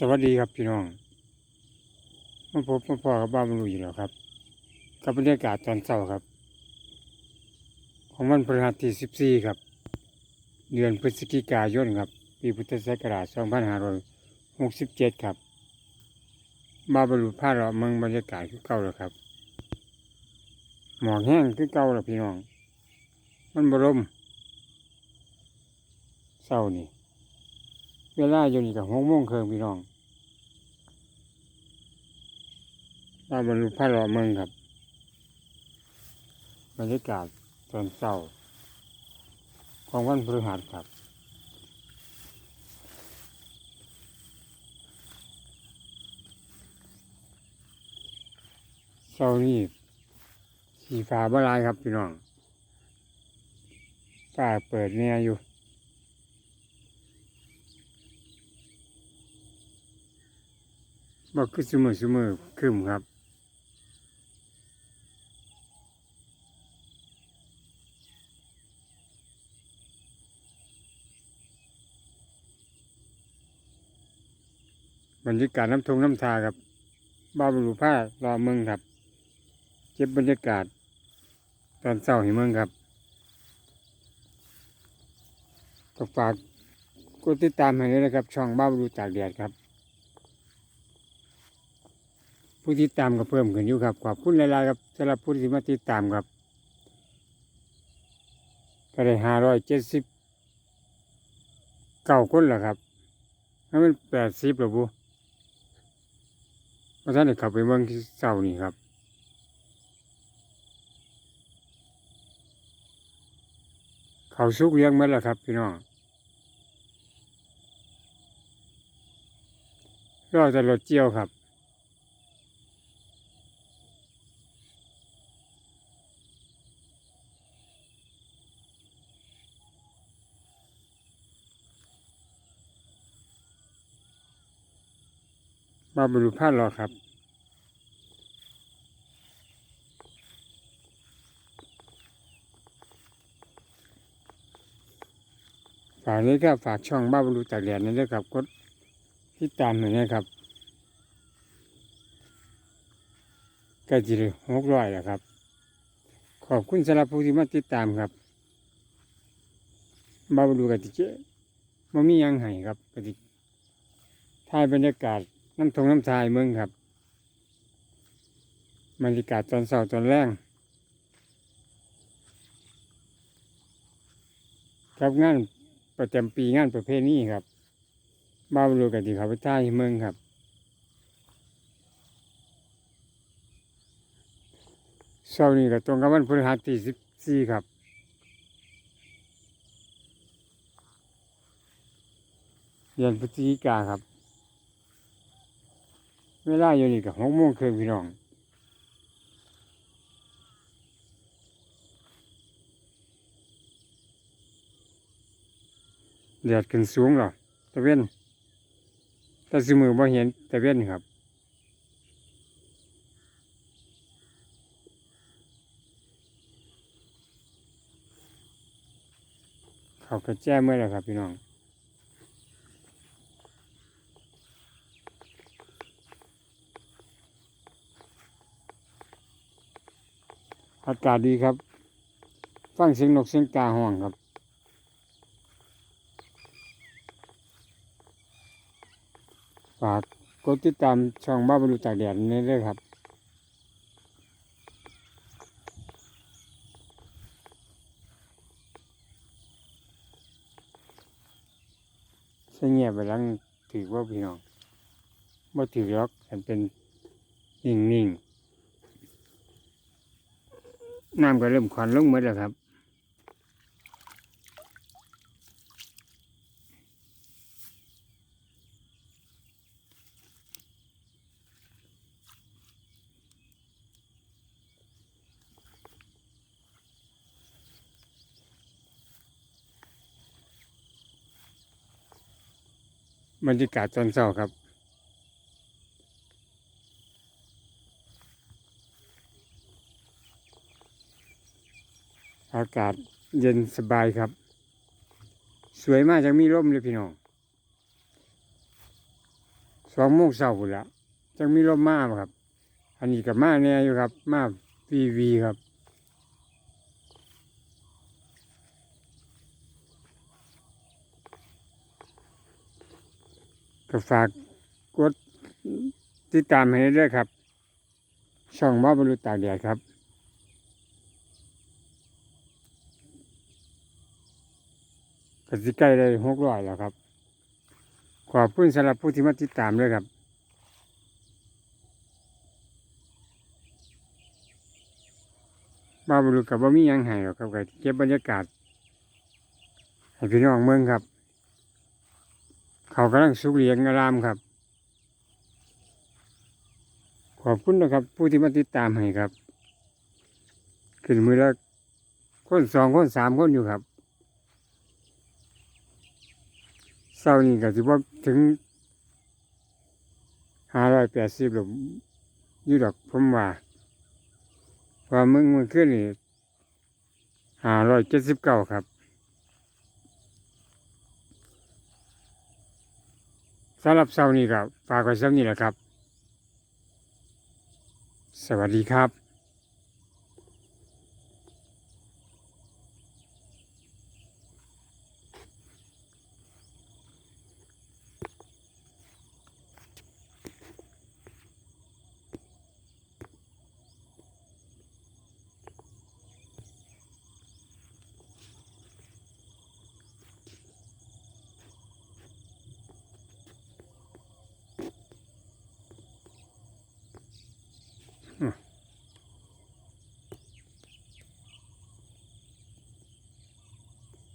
สวัสดีครับพี่น้องมาพบมาพอกับบ้านบรรลุอยู่แล้วครับ กับบรรยากาศตอนเช้าครับ ของวันพฤหัสที่14ครับ เดือนพฤศจิกายนครับ ปีพุทธศักราช2567ครับมาบรรลุพาเราเมืองบรรยากาศคือเก่าแล้วครับ หมอกแห้งคือเก่าแล้วพี่น้อง มันบรมเศร้านี่ เวลาอยู่นี่กับหกโมงเครึ่งพี่น้องเราบรรลุพระรอเมืองครับบรรยากาศตอนเช้าของวันพฤหัสครับเช้านี้สีฟ้าบลายครับพี่น้องฟ้าเปิดเนี่ยอยู่ บอกคือสมือสมือคืมครับ บรรยากาศน้ำทงน้ำทาครับ บ้าบรรลุผ้ารอเมืองครับเก็บบรรยากาศ ตอนเช้าห้เมืองครับก็ฝากกดติดตามให้ด้วยนะครับ ช่องบ้าบรรลุตากแดดครับ ผู้ติดตามก็เพิ่มขึ้นอยู่ครับ ขอบคุณหลายๆครับสำหรับผู้ที่มาติดตามครับก็ได้ห้าร้อยเจ็ดสิบเก้าคนแล้วครับให้มันแปดสิบหรอบุเพราะท่านได้ขับไปเมืองที่เศร้านี่ครับเขาสุกเลี้ยงมาแล้วครับพี่น้องรอแต่รถเจียวครับ มาบรรลุพาดรอครับ ฝากนี้ก็ฝากช่องบ้าบรรลุจากแดดนี่ด้วยครับกดติดตามหน่อยนะครับก็จะหกร้อยแล้วครับ ขอบคุณสำหรับผู้ที่มาติดตามครับบ้าบรรลุกติเจมันมียังไห้ครับกติถ่ายบรรยากาศ น้ำทงน้ำทายเมืองครับบรรยากาศตอนเสาร์ตอนแรงครับงานประจำปีงานประเภทนี้ครับบ้าวรูกันที่เขาไปท่ายเมืองครับ เสาร์นี้ก็ตรงกับวันพฤหัสที่สิบสี่ครับเดือนพฤศจิกาครับ เวลาอยู่นี่กับหกโมงครึ่งพี่น้องแดดขึ้นสูงหรอตะเวนแต่สมือบ่เห็นตะเวนครับเขากระแจ้เมื่อไรครับพี่น้องากาศดีครับ ฟังเสียงนกเสียงกาห้องครับฝากกดติดตามช่องบ้าบรรลุตากแดดนี้ด้วยครับเสียงเงียบไปลังถือว่าพี่น้องว่าถือล็อกอันเป็นนิ่งนิ่งๆ น้ำก็เริ่มควันลงหมดแล้วครับ บรรยากาศตอนเช้าครับากาศเย็นสบายครับ สวยมากจังมีร่มเลยพี่น้องสองโมงเช้าพุ่นละจังมีลมมาบ่ครับ อันนี้กับมาแน่อยู่ครับ มาวีวีครับก็ฝากกดติดตามให้ด้วยครับ ช่องว่าบรรลุตากแดดครับ กสิใกล้ได้หกร้อยแล้วครับ ขอบคุณสำหรับผู้ที่มาติดตามด้วยครับบ้าบรรลุกับว่ามียังให้หรอกครับก็เก็บบรรยากาศให้พี่น้องเมืองครับ เขากำลังสุกเลี้ยงอารามครับ ขอบคุณนะครับ ผู้ที่มาติดตามให้ครับ ขึ้นมือละคนสองคนสามคนอยู่ครับ เศร้านี่ก็ถือว่าถึงห้าร้อยแปดสิบหรืออยู่ดอกผมว่าเพอมึงมันขึ้นนี่ห้าร้อยเจ็ดสิบเก้าครับสำหรับเช้านี้ครับฝากไว้เช้านี้แหละครับ สวัสดีครับ Huh.